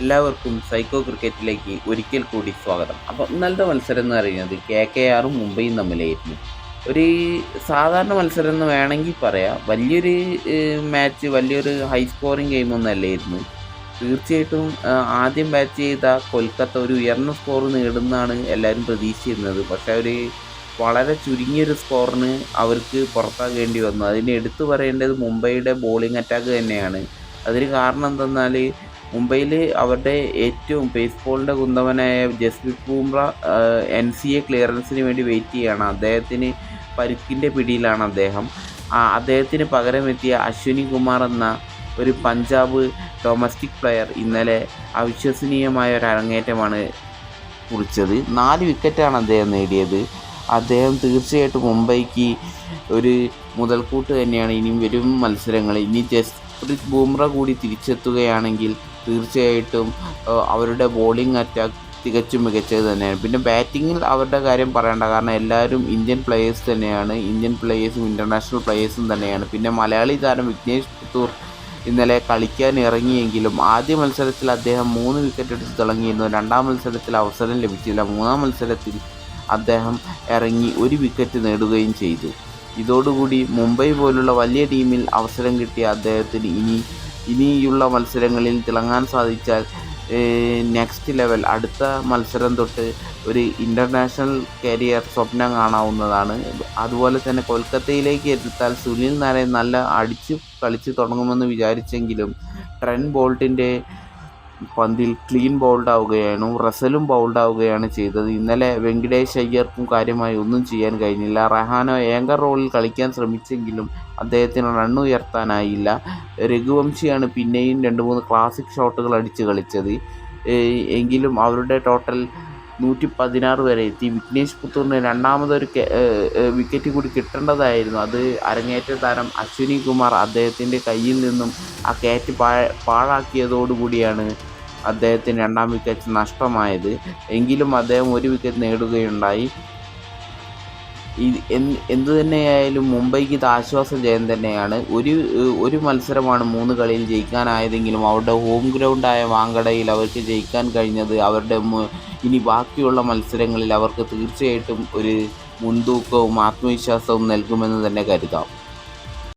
എല്ലാവർക്കും സൈക്കോ ക്രിക്കറ്റിലേക്ക് ഒരിക്കൽ കൂടി സ്വാഗതം. അപ്പോൾ ഇന്നലത്തെ മത്സരം എന്ന് പറയുന്നത് കെ കെ ആറും മുംബൈയും തമ്മിലായിരുന്നു. ഒരു സാധാരണ മത്സരം എന്ന് വേണമെങ്കിൽ പറയാം. വലിയൊരു മാച്ച് വലിയൊരു ഹൈ സ്കോറിങ് ഗെയിമൊന്നും അല്ലായിരുന്നു. തീർച്ചയായിട്ടും ആദ്യം ബാറ്റ് ചെയ്ത കൊൽക്കത്ത ഒരു ഉയർന്ന സ്കോർ നേടുന്നതാണ് എല്ലാവരും പ്രതീക്ഷിച്ചിരുന്നത്. പക്ഷേ അവർ വളരെ ചുരുങ്ങിയൊരു സ്കോറിന് അവർക്ക് പുറത്താകേണ്ടി വന്നു. അതിന് എടുത്തു പറയേണ്ടത് മുംബൈയുടെ ബോളിംഗ് അറ്റാക്ക് തന്നെയാണ്. അതിന് കാരണം എന്തെന്നാൽ മുംബൈയിൽ അവരുടെ ഏറ്റവും പേസ് ബോളിന്റെ കുന്തവനായ Jasprit Bumrah N C A ക്ലിയറൻസിന് വേണ്ടി വെയിറ്റ് ചെയ്യുകയാണ് അദ്ദേഹത്തിന് പരുക്കിന്റെ പിടിയിലാണ് അദ്ദേഹം. അദ്ദേഹത്തിന് പകരമെത്തിയ അശ്വിനി കുമാർ എന്ന ഒരു പഞ്ചാബ് ഡൊമസ്റ്റിക് പ്ലെയർ ഇന്നലെ അവിശ്വസനീയമായ ഒരു അരങ്ങേറ്റമാണ് കുറിച്ചത്. നാല് വിക്കറ്റാണ് അദ്ദേഹം നേടിയത്. അദ്ദേഹം തീർച്ചയായിട്ടും മുംബൈക്ക് ഒരു മുതൽക്കൂട്ട് തന്നെയാണ് ഇനിയും വരും മത്സരങ്ങൾ. ഇനി ജസ്പ്രീത് ബുംറ കൂടി തിരിച്ചെത്തുകയാണെങ്കിൽ തീർച്ചയായിട്ടും അവരുടെ ബോളിംഗ് അറ്റാക്ക് തികച്ചും മികച്ചത് തന്നെയാണ്. പിന്നെ ബാറ്റിങ്ങിൽ അവരുടെ കാര്യം പറയേണ്ട. കാരണം എല്ലാവരും ഇന്ത്യൻ പ്ലേയേഴ്സ് തന്നെയാണ്. ഇന്ത്യൻ പ്ലേയേഴ്സും ഇന്റർനാഷണൽ പ്ലേയേഴ്സും തന്നെയാണ്. പിന്നെ മലയാളി താരം വിഘ്നേഷ് പുത്തൂർ ഇന്നലെ കളിക്കാൻ ഇറങ്ങിയെങ്കിലും ആദ്യ മത്സരത്തിൽ അദ്ദേഹം മൂന്ന് വിക്കറ്റ് എടുത്ത് തിളങ്ങിയിരുന്നു രണ്ടാം മത്സരത്തിൽ അവസരം ലഭിച്ചില്ല. മൂന്നാം മത്സരത്തിൽ അദ്ദേഹം ഇറങ്ങി ഒരു വിക്കറ്റ് നേടുകയും ചെയ്തു. ഇതോടുകൂടി മുംബൈ പോലുള്ള വലിയ ടീമിൽ അവസരം കിട്ടിയ അദ്ദേഹത്തിന് ഇനി ഇനിയുള്ള മത്സരങ്ങളിൽ തിളങ്ങാൻ സാധിച്ചാൽ നെക്സ്റ്റ് ലെവൽ അടുത്ത മത്സരം തൊട്ട് ഒരു ഇന്റർനാഷണൽ കരിയർ സ്വപ്നം കാണാവുന്നതാണ്. അതുപോലെ തന്നെ കൊൽക്കത്തയിലേക്ക് എത്താൽ സുനിൽ നാരായൺ നല്ല അടിച്ച് കളിച്ച് തുടങ്ങുമെന്ന് വിചാരിച്ചെങ്കിലും ട്രെൻ ബോൾട്ടിന്റെ പന്തിൽ ക്ലീൻ ബൗൾഡ് ആവുകയാണ് റസലും ബൗൾഡ് ആവുകയാണ് ചെയ്തത്. ഇന്നലെ വെങ്കിടേഷ് അയ്യർക്കും കാര്യമായി ഒന്നും ചെയ്യാൻ കഴിഞ്ഞില്ല. റഹാനോ ഏങ്കർ റോളിൽ കളിക്കാൻ ശ്രമിച്ചെങ്കിലും അദ്ദേഹത്തിന് റൺ ഉയർത്താനായില്ല. രഘുവംശിയാണ് പിന്നെയും രണ്ട് മൂന്ന് ക്ലാസിക് ഷോട്ടുകൾ അടിച്ച് കളിച്ചത്. എങ്കിലും അവരുടെ ടോട്ടൽ നൂറ്റി പതിനാറ് വരെ എത്തി. വിഘ്നേഷ് പുത്തൂറിന് രണ്ടാമതൊരു വിക്കറ്റ് കൂടി കിട്ടേണ്ടതായിരുന്നു. അത് അരങ്ങേറ്റ താരം അശ്വിനി കുമാർ അദ്ദേഹത്തിന്റെ കയ്യിൽ നിന്നും ആ കയറ്റ് പാഴാക്കിയതോടുകൂടിയാണ് അദ്ദേഹത്തിന് രണ്ടാം വിക്കറ്റ് നഷ്ടമായത്. എങ്കിലും അദ്ദേഹം ഒരു വിക്കറ്റ് നേടുകയുണ്ടായി. എന്തു തന്നെയായാലും മുംബൈക്ക് ഇത് ആശ്വാസ ജയം തന്നെയാണ്. ഒരു ഒരു മത്സരമാണ് മൂന്ന് കളിയിൽ ജയിക്കാനായതെങ്കിലും അവരുടെ ഹോം ഗ്രൗണ്ടായ വാങ്കടയിൽ അവർക്ക് ജയിക്കാൻ കഴിഞ്ഞത് അവരുടെ ഇനി ബാക്കിയുള്ള മത്സരങ്ങളിൽ അവർക്ക് തീർച്ചയായിട്ടും ഒരു മുൻതൂക്കവും ആത്മവിശ്വാസവും നൽകുമെന്ന് തന്നെ കരുതാം.